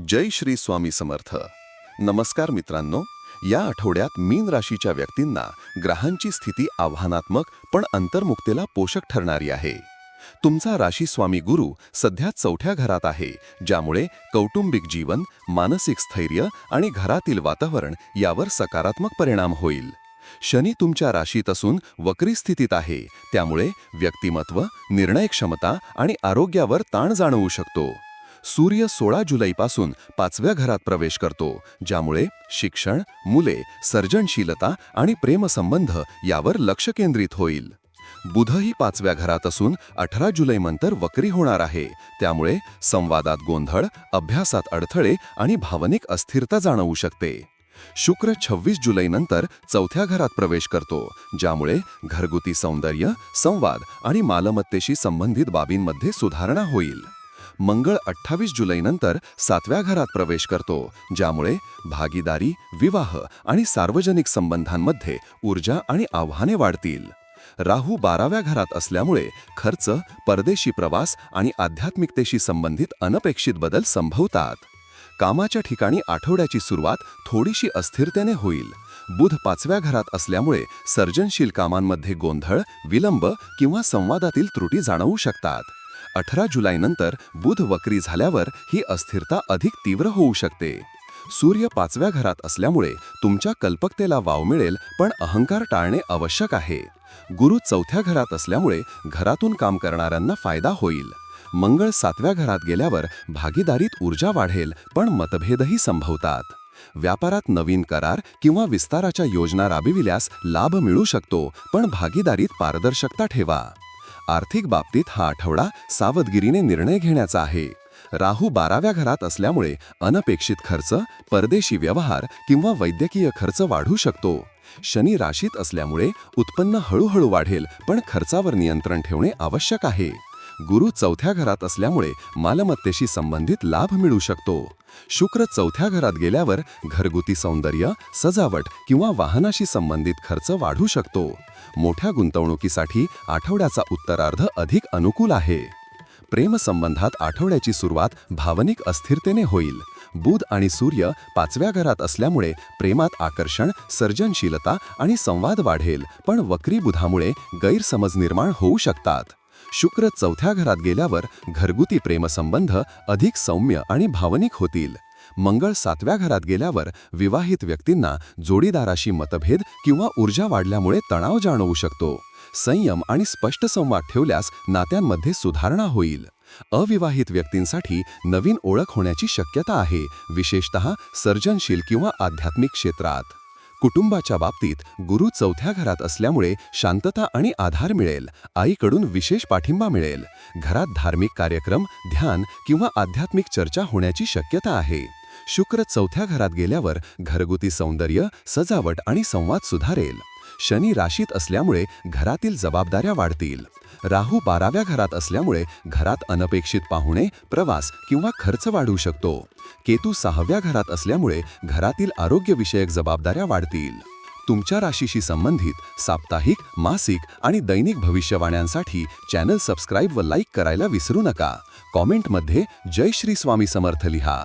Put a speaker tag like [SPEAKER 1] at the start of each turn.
[SPEAKER 1] जय श्री स्वामी समर्थ. नमस्कार मित्रांनो या आठवड्यात मीन राशीच्या व्यक्तींना ग्रहांची स्थिती आव्हानात्मक पण अंतर्मुक्तेला पोषक ठरणारी आहे. तुमचा राशी स्वामी गुरु सध्या चौथ्या घरात आहे ज्यामुळे कौटुंबिक जीवन मानसिक स्थैर्य आणि घरातील वातावरण यावर सकारात्मक परिणाम होईल. शनी तुमच्या राशीत असून वक्री स्थितीत आहे त्यामुळे व्यक्तिमत्व निर्णय क्षमता आणि आरोग्यावर ताण जाणवू शकतो. सूर्य सोळा जुलैपासून पाचव्या घरात प्रवेश करतो ज्यामुळे शिक्षण मुले सर्जनशीलता आणि प्रेमसंबंध यावर लक्ष केंद्रित होईल. बुधही पाचव्या घरात असून अठरा जुलैनंतर वक्री होणार आहे. त्यामुळे संवादात गोंधळ अभ्यासात अडथळे आणि भावनिक अस्थिरता जाणवू शकते. शुक्र छव्वीस जुलैनंतर चौथ्या घरात प्रवेश करतो ज्यामुळे घरगुती सौंदर्य संवाद आणि मालमत्तेशी संबंधित बाबींमध्ये सुधारणा होईल. मंगळ अठ्ठावीस जुलैनंतर सातव्या घरात प्रवेश करतो ज्यामुळे भागीदारी विवाह आणि सार्वजनिक संबंधांमध्ये ऊर्जा आणि आव्हाने वाढतील. राहू बाराव्या घरात असल्यामुळे खर्च परदेशी प्रवास आणि आध्यात्मिकतेशी संबंधित अनपेक्षित बदल संभवतात. कामाच्या ठिकाणी आठवड्याची सुरुवात थोडीशी अस्थिरतेने होईल. बुध पाचव्या घरात असल्यामुळे सर्जनशील कामांमध्ये गोंधळ विलंब किंवा संवादातील त्रुटी जाणवू शकतात. अठरा जुलैनंतर बुध वक्री झाल्यावर ही अस्थिरता अधिक तीव्र होऊ शकते. सूर्य पाचव्या घरात असल्यामुळे तुमच्या कल्पकतेला वाव मिळेल पण अहंकार टाळणे आवश्यक आहे. गुरु चौथ्या घरात असल्यामुळे घरातून काम करणाऱ्यांना फायदा होईल. मंगळ सातव्या घरात गेल्यावर भागीदारीत ऊर्जा वाढेल पण मतभेदही संभवतात. व्यापारात नवीन करार किंवा विस्ताराच्या योजना राबविल्यास लाभ मिळू शकतो पण भागीदारीत पारदर्शकता ठेवा. आर्थिक बाबतीत हा आठवडा सावधगिरीने निर्णय घेण्याचा आहे. राहू बाराव्या घरात असल्यामुळे अनपेक्षित खर्च परदेशी व्यवहार किंवा वैद्यकीय खर्च वाढू शकतो. शनी राशीत असल्यामुळे उत्पन्न हळूहळू वाढेल पण खर्चावर नियंत्रण ठेवणे आवश्यक आहे. गुरु चौथ्या घरात असल्यामुळे मालमत्तेशी संबंधित लाभ मिळू शकतो. शुक्र चौथ्या घरात गेल्यावर घरगुती सौंदर्य सजावट किंवा वाहनाशी संबंधित खर्च वाढू शकतो. मोठ्या गुंतवणुकीसाठी आठवड्याचा उत्तरार्ध अधिक अनुकूल आहे. प्रेमसंबंधात आठवड्याची सुरुवात भावनिक अस्थिरतेने होईल. बुध आणि सूर्य पाचव्या घरात असल्यामुळे प्रेमात आकर्षण सर्जनशीलता आणि संवाद वाढेल पण वक्री बुधामुळे गैरसमज निर्माण होऊ शकतात. शुक्र चौथ्या घरात गेल्यावर घरगुती प्रेमसंबंध अधिक सौम्य आणि भावनिक होतील. मंगळ सातव्या घरात गेल्यावर विवाहित व्यक्तींना जोडीदाराशी मतभेद किंवा ऊर्जा वाढल्यामुळे तणाव जाणवू शकतो. संयम आणि स्पष्ट संवाद ठेवल्यास नात्यांमध्ये सुधारणा होईल. अविवाहित व्यक्तींसाठी नवीन ओळख होण्याची शक्यता आहे विशेषतः सर्जनशील किंवा आध्यात्मिक क्षेत्रात. कुटुंबाच्या बाबतीत गुरु चौथ्या घरात असल्यामुळे शांतता आणि आधार मिळेल आईकडून विशेष पाठिंबा मिळेल. घरात धार्मिक कार्यक्रम ध्यान किंवा आध्यात्मिक चर्चा होण्याची शक्यता आहे. शुक्र चौथ्या घरात गेल्यावर घरगुती सौंदर्य सजावट आणि संवाद सुधारेल. शनी राशीत असल्यामुळे घरातील जबाबदाऱ्या वाढतील. राहू बाराव्या घरात असल्यामुळे घरात अनपेक्षित पाहुणे प्रवास किंवा खर्च वाढू शकतो. केतू सहाव्या घरात असल्यामुळे घरातील आरोग्यविषयक जबाबदाऱ्या वाढतील. तुमच्या राशीशी संबंधित साप्ताहिक मासिक आणि दैनिक भविष्यवाण्यांसाठी चॅनल सबस्क्राईब व लाईक करायला विसरू नका. कॉमेंटमध्ये जय श्री स्वामी समर्थ लिहा.